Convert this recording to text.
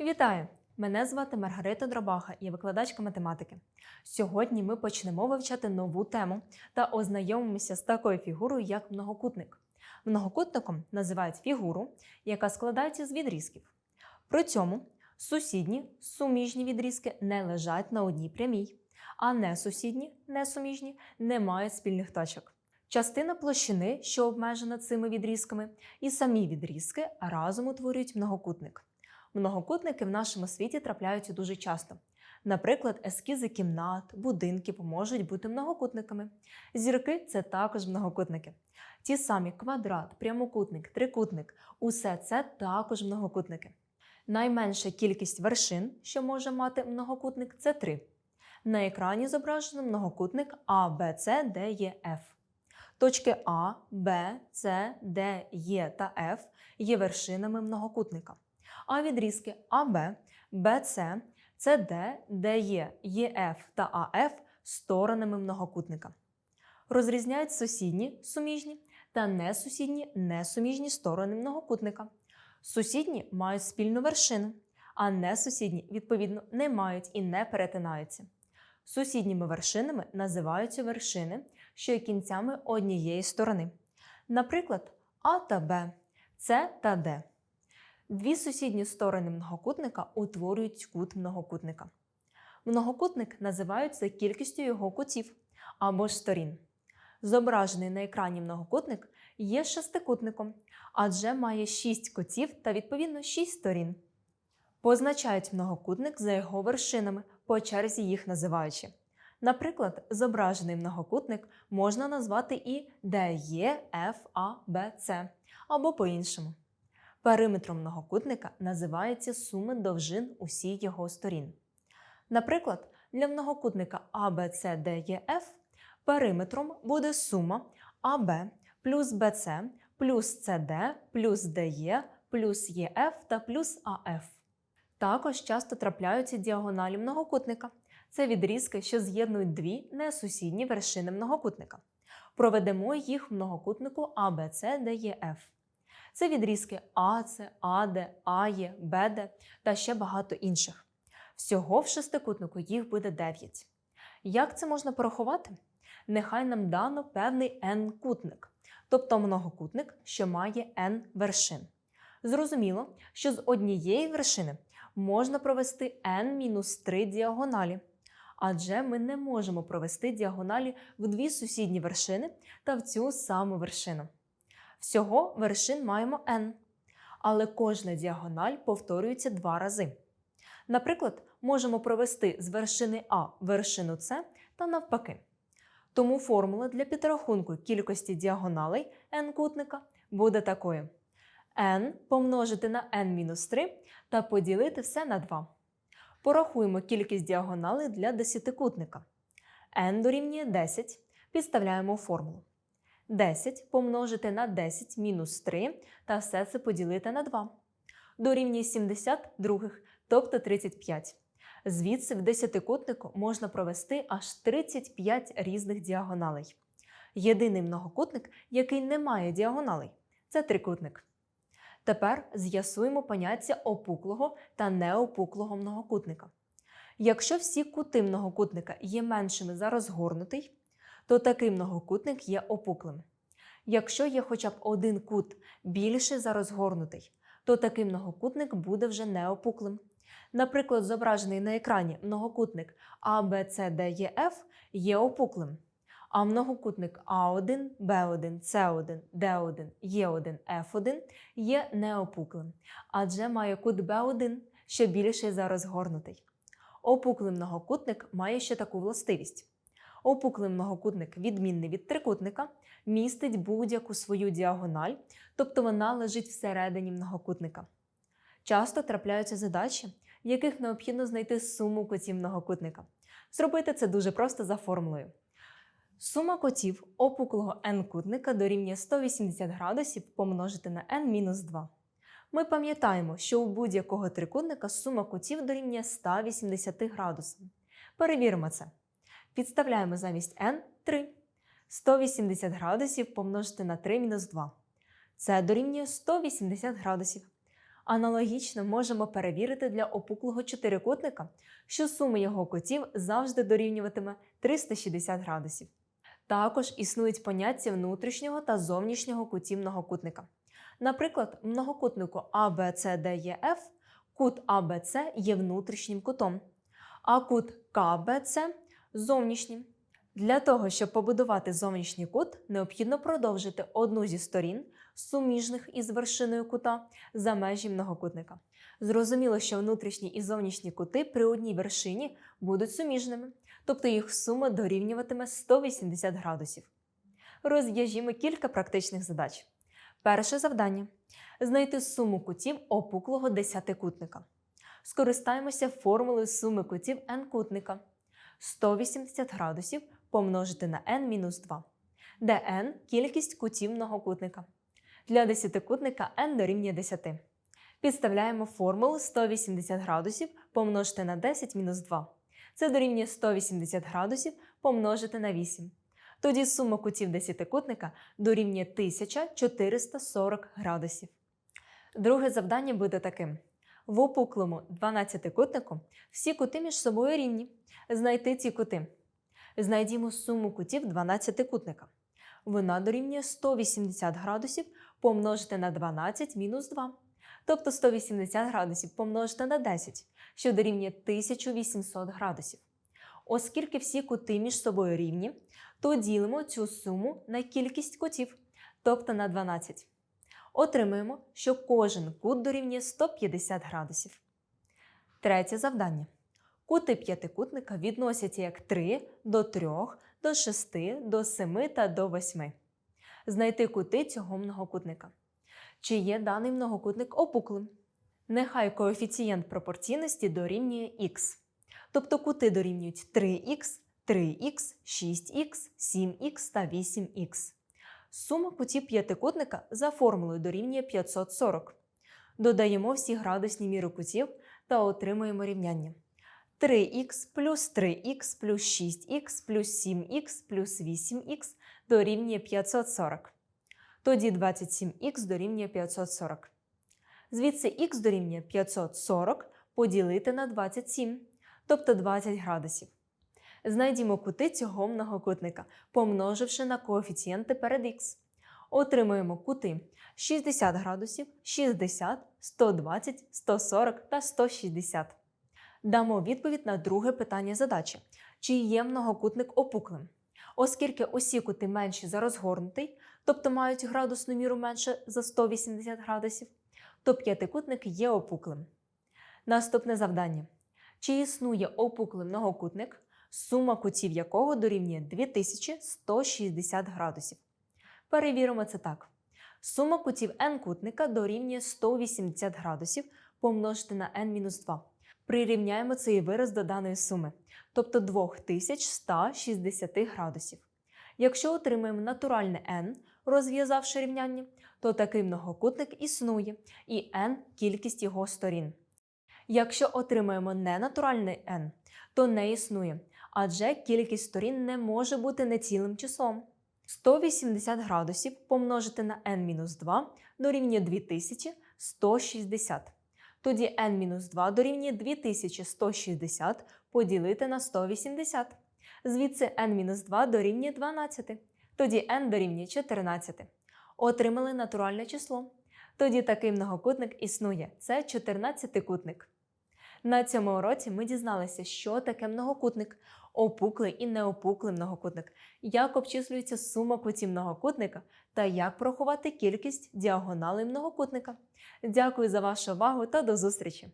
Вітаю! Мене звати Маргарита Дробаха, я викладачка математики. Сьогодні ми почнемо вивчати нову тему та ознайомимося з такою фігурою, як многокутник. Многокутником називають фігуру, яка складається з відрізків. При цьому сусідні суміжні відрізки не лежать на одній прямій, а несусідні несуміжні не мають спільних точок. Частина площини, що обмежена цими відрізками, і самі відрізки разом утворюють многокутник. Многокутники в нашому світі трапляються дуже часто. Наприклад, ескізи кімнат, будинків можуть бути многокутниками. Зірки це також многокутники. Ті самі квадрат, прямокутник, трикутник усе це також многокутники. Найменша кількість вершин, що може мати многокутник, це три. На екрані зображено многокутник А, Б, С, Д, Е, Ф. Точки А, Б, С, Д, Е та Ф є вершинами многокутника а відрізки АБ, БЦ, СД, ДЕ, ЄФ та АФ сторонами многокутника. Розрізняють сусідні суміжні та несусідні несуміжні сторони многокутника. Сусідні мають спільну вершину, а несусідні, відповідно, не мають і не перетинаються. Сусідніми вершинами називаються вершини, що є кінцями однієї сторони. Наприклад, А та Б, С та Д. Дві сусідні сторони многокутника утворюють кут многокутника. Многокутник називають за кількістю його кутів або ж сторін. Зображений на екрані многокутник є шестикутником, адже має шість кутів та відповідно шість сторін. Позначають многокутник за його вершинами, по черзі їх називаючи. Наприклад, зображений многокутник можна назвати і DE, F, A, B, C або по-іншому. Периметром многокутника називається сума довжин усіх його сторін. Наприклад, для многокутника ABCDEF периметром буде сума AB плюс BC плюс CD плюс DE плюс EF та плюс AF. Також часто трапляються діагоналі многокутника. Це відрізки, що з'єднують дві несусідні вершини многокутника. Проведемо їх в многокутнику ABCDEF. Це відрізки АЦ, АД, АЄ, БД та ще багато інших. Всього в шестикутнику їх буде 9. Як це можна порахувати? Нехай нам дано певний n-кутник, тобто многокутник, що має n вершин. Зрозуміло, що з однієї вершини можна провести n-3 діагоналі, адже ми не можемо провести діагоналі в дві сусідні вершини та в цю саму вершину. Всього вершин маємо n, але кожна діагональ повторюється два рази. Наприклад, можемо провести з вершини А вершину С та навпаки. Тому формула для підрахунку кількості діагоналей n-кутника буде такою: n помножити на n-3 та поділити все на 2. Порахуємо кількість діагоналей для десятикутника. n дорівнює 10, підставляємо формулу. 10 помножити на 10 мінус 3 та все це поділити на 2. Дорівнює 70 других, тобто 35. Звідси в десятикутнику можна провести аж 35 різних діагоналей. Єдиний многокутник, який не має діагоналей, це трикутник. Тепер з'ясуємо поняття опуклого та неопуклого многокутника. Якщо всі кути многокутника є меншими за розгорнутий, то такий многокутник є опуклим. Якщо є хоча б один кут більший за розгорнутий, то такий многокутник буде вже неопуклим. Наприклад, зображений на екрані многокутник ABCDEF є опуклим, а многокутник А1, Б1, С1, Д1, Е1, F1 є неопуклим, адже має кут Б1, що більший за розгорнутий. Опуклий многокутник має ще таку властивість. Опуклий многокутник, відмінний від трикутника, містить будь-яку свою діагональ, тобто вона лежить всередині многокутника. Часто трапляються задачі, в яких необхідно знайти суму котів многокутника. Зробити це дуже просто за формулою. Сума котів опуклого n-кутника дорівнює 180 градусів помножити на n-2. Ми пам'ятаємо, що у будь-якого трикутника сума котів дорівнює 180 градусів. Перевіримо це. Підставляємо замість n 3. 180 градусів помножити на 3 мінус 2. Це дорівнює 180 градусів. Аналогічно можемо перевірити для опуклого чотирикутника, що сума його кутів завжди дорівнюватиме 360 градусів. Також існують поняття внутрішнього та зовнішнього кутів многокутника. Наприклад, в многокутнику ABCDEF кут ABC є внутрішнім кутом, а кут КБЦ зовнішнім. Для того, щоб побудувати зовнішній кут, необхідно продовжити одну зі сторін, суміжних із вершиною кута, за межі многокутника. Зрозуміло, що внутрішні і зовнішні кути при одній вершині будуть суміжними, тобто їх сума дорівнюватиме 180 градусів. Розв'яжімо кілька практичних задач. Перше завдання знайти суму кутів опуклого десятикутника. Скористаємося формулою суми кутів n-кутника. 180 градусів помножити на n-2, де n – кількість кутів многокутника. Для десятикутника n дорівнює 10. Підставляємо формулу 180 градусів помножити на 10-2. Це дорівнює 180 градусів помножити на 8. Тоді сума кутів десятикутника дорівнює 1440 градусів. Друге завдання буде таким. В опуклому 12-кутнику всі кути між собою рівні. Знайти ці кути. Знайдімо суму кутів 12-кутника. Вона дорівнює 180 градусів помножити на 12 мінус 2. Тобто 180 градусів помножити на 10, що дорівнює 1800 градусів. Оскільки всі кути між собою рівні, то ділимо цю суму на кількість кутів, тобто на 12. Отримаємо, що кожен кут дорівнює 150 градусів. Третє завдання. Кути п'ятикутника відносяться як 3 до 3, до 6, до 7 та до 8. Знайти кути цього многокутника. Чи є даний многокутник опуклим? Нехай коефіцієнт пропорційності дорівнює х. Тобто кути дорівнюють 3х, 3х, 6х, 7х та 8х. Сума кутів п'ятикутника за формулою дорівнює 540. Додаємо всі градусні міри кутів та отримуємо рівняння. 3х плюс 3х плюс 6х плюс 7х плюс 8х дорівнює 540. Тоді 27х дорівнює 540. Звідси х дорівнює 540 поділити на 27, тобто 20 градусів. Знайдімо кути цього многокутника, помноживши на коефіцієнти перед х. Отримуємо кути 60 градусів, 60, 120, 140 та 160. Дамо відповідь на друге питання задачі: чи є многокутник опуклим? Оскільки усі кути менші за розгорнутий, тобто мають градусну міру менше за 180 градусів, то п'ятикутник є опуклим. Наступне завдання: чи існує опуклий многокутник, сума кутів якого дорівнює 2160 градусів? Перевіримо це так. Сума кутів n-кутника дорівнює 180 градусів помножити на n-2. Прирівняємо цей вираз до даної суми, тобто 2160 градусів. Якщо отримаємо натуральне n, розв'язавши рівняння, то такий многокутник існує, і n кількість його сторін. Якщо отримаємо ненатуральний n, то не існує, адже кількість сторін не може бути нецілим числом. 180 градусів помножити на n-2 дорівнює 2160. Тоді n-2 дорівнює 2160 поділити на 180. Звідси n-2 дорівнює 12. Тоді n дорівнює 14. Отримали натуральне число. Тоді такий многокутник існує. Це 14-кутник. На цьому уроці ми дізналися, що таке многокутник, опуклий і неопуклий многокутник, як обчислюється сума кутів многокутника та як порахувати кількість діагоналей многокутника. Дякую за вашу увагу та до зустрічі!